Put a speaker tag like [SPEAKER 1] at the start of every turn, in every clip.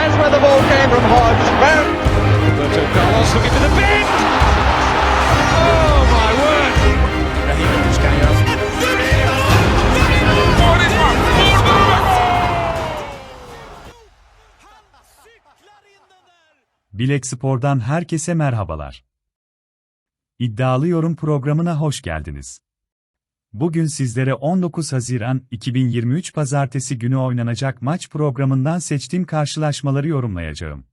[SPEAKER 1] There's where the ball came from Hodge. Round
[SPEAKER 2] Roberto Carlos looking for the bend. Oh my word! Raheem Vizcaino.
[SPEAKER 3] Bilek Spor'dan herkese merhabalar. İddialı Yorum programına hoş geldiniz. Bugün sizlere 19 Haziran 2023 Pazartesi günü oynanacak maç programından seçtiğim karşılaşmaları yorumlayacağım.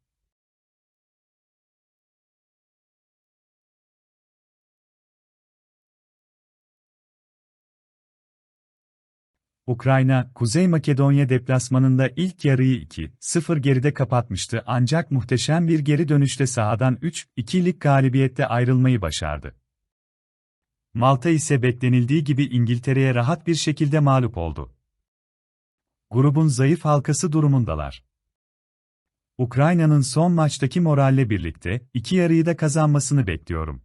[SPEAKER 3] Ukrayna, Kuzey Makedonya deplasmanında ilk yarıyı 2-0 geride kapatmıştı ancak muhteşem bir geri dönüşte sahadan 3-2'lik galibiyette ayrılmayı başardı. Malta ise beklenildiği gibi İngiltere'ye rahat bir şekilde mağlup oldu. Grubun zayıf halkası durumundalar. Ukrayna'nın son maçtaki moralle birlikte iki yarıyı da kazanmasını bekliyorum.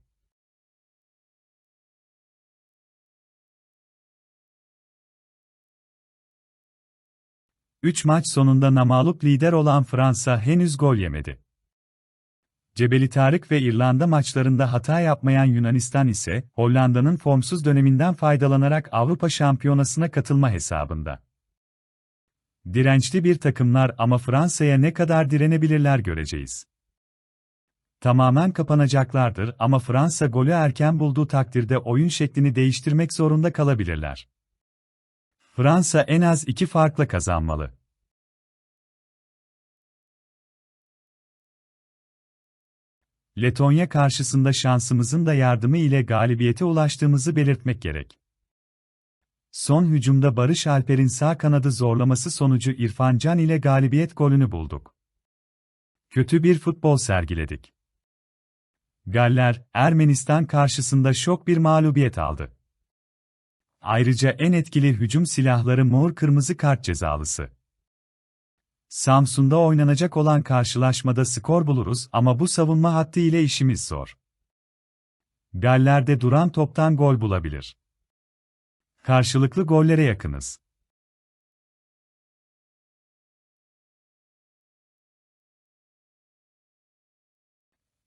[SPEAKER 3] Üç maç sonunda namalup lider olan Fransa henüz gol yemedi. Cebeli Tarık ve İrlanda maçlarında hata yapmayan Yunanistan ise, Hollanda'nın formsuz döneminden faydalanarak Avrupa Şampiyonası'na katılma hesabında. Dirençli bir takımlar ama Fransa'ya ne kadar direnebilirler göreceğiz. Tamamen kapanacaklardır ama Fransa golü erken bulduğu takdirde oyun şeklini değiştirmek zorunda kalabilirler. Fransa en az iki farkla kazanmalı. Letonya karşısında şansımızın da yardımı ile galibiyete ulaştığımızı belirtmek gerek. Son hücumda Barış Alper'in sağ kanadı zorlaması sonucu İrfan Can ile galibiyet golünü bulduk. Kötü bir futbol sergiledik. Galler, Ermenistan karşısında şok bir mağlubiyet aldı. Ayrıca en etkili hücum silahları mor kırmızı kart cezalısı. Samsun'da oynanacak olan karşılaşmada skor buluruz ama bu savunma hattı ile işimiz zor. Galler'de duran toptan gol bulabilir. Karşılıklı gollere yakınız.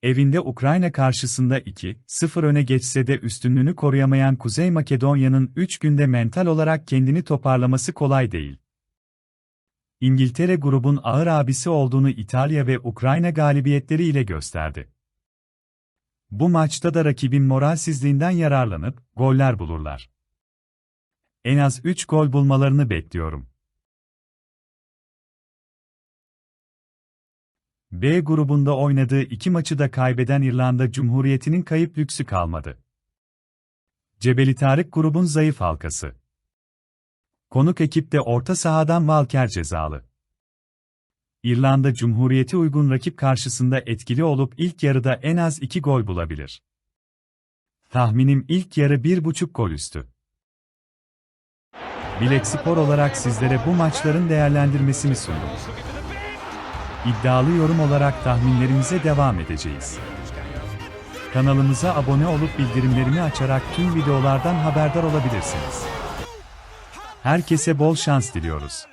[SPEAKER 3] Evinde Ukrayna karşısında 2-0 öne geçse de üstünlüğünü koruyamayan Kuzey Makedonya'nın 3 günde mental olarak kendini toparlaması kolay değil. İngiltere grubun ağır abisi olduğunu İtalya ve Ukrayna galibiyetleri ile gösterdi. Bu maçta da rakibin moralsizliğinden yararlanıp goller bulurlar. En az 3 gol bulmalarını bekliyorum. B grubunda oynadığı iki maçı da kaybeden İrlanda Cumhuriyeti'nin kayıp lüksü kalmadı. Cebeli Tarık grubun zayıf halkası. Konuk ekipte orta sahadan Walker cezalı. İrlanda Cumhuriyeti uygun rakip karşısında etkili olup ilk yarıda en az iki gol bulabilir. Tahminim ilk yarı bir buçuk gol üstü. Bilek Spor olarak sizlere bu maçların değerlendirmesini sundum. İddialı yorum olarak tahminlerimize devam edeceğiz. Kanalımıza abone olup bildirimlerini açarak tüm videolardan haberdar olabilirsiniz. Herkese bol şans diliyoruz.